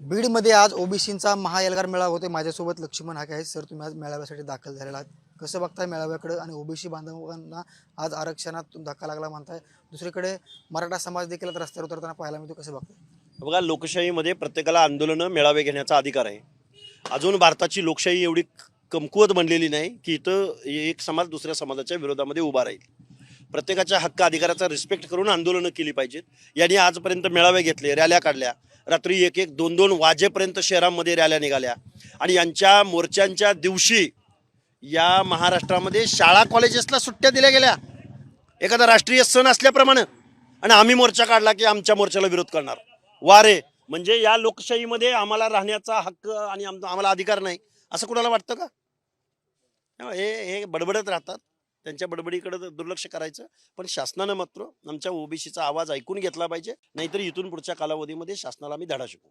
बीडमध्ये आज ओबीसींचा महाएल्गार मेळावा होते माझ्यासोबत लक्ष्मण हाके आहेत. सर तुम्ही आज मेळाव्यासाठी दाखल झालेला आहात. कसं बघताय मेळाव्याकडे? आणि ओबीसी बांधवांना आज आरक्षणात धक्का लागला म्हणताय. दुसरीकडे मराठा समाज देखील आता रस्त्यावर उतरताना पाहायला मिळतो कसं बघताय? बघा लोकशाहीमध्ये प्रत्येकाला आंदोलनं मेळावे घेण्याचा अधिकार आहे. अजून भारताची लोकशाही एवढी कमकुवत बनलेली नाही की इथं एक समाज दुसऱ्या समाजाच्या विरोधामध्ये उभा राहील. प्रत्येकाच्या हक्क अधिकाराचा रिस्पेक्ट करून आंदोलनं केली पाहिजेत. यांनी आजपर्यंत मेळावे घेतले रॅल्या काढल्या. रात्री एक एक दोन दोन वाजेपर्यंत शहरामध्ये रॅल्या निघाल्या. आणि यांच्या मोर्चांच्या दिवशी या महाराष्ट्रामध्ये शाळा कॉलेजेसला सुट्ट्या दिल्या गेल्या. एखादा राष्ट्रीय सण असल्याप्रमाणे. आणि आम्ही मोर्चा काढला की आमच्या मोर्चाला विरोध करणार. वारे. म्हणजे या लोकशाहीमध्ये आम्हाला राहण्याचा हक्क आणि आम- आम्हाला अधिकार नाही. असं कुणाला वाटतं का? हे हे बडबडत राहतात. त्यांच्या बडबडीकडे दुर्लक्ष करायचं. पण शासनानं मात्र आमच्या ओबीसीचा आवाज ऐकून घेतला पाहिजे. नाहीतर इथून पुढच्या कालावधीमध्ये शासनाला आम्ही धडा शिकू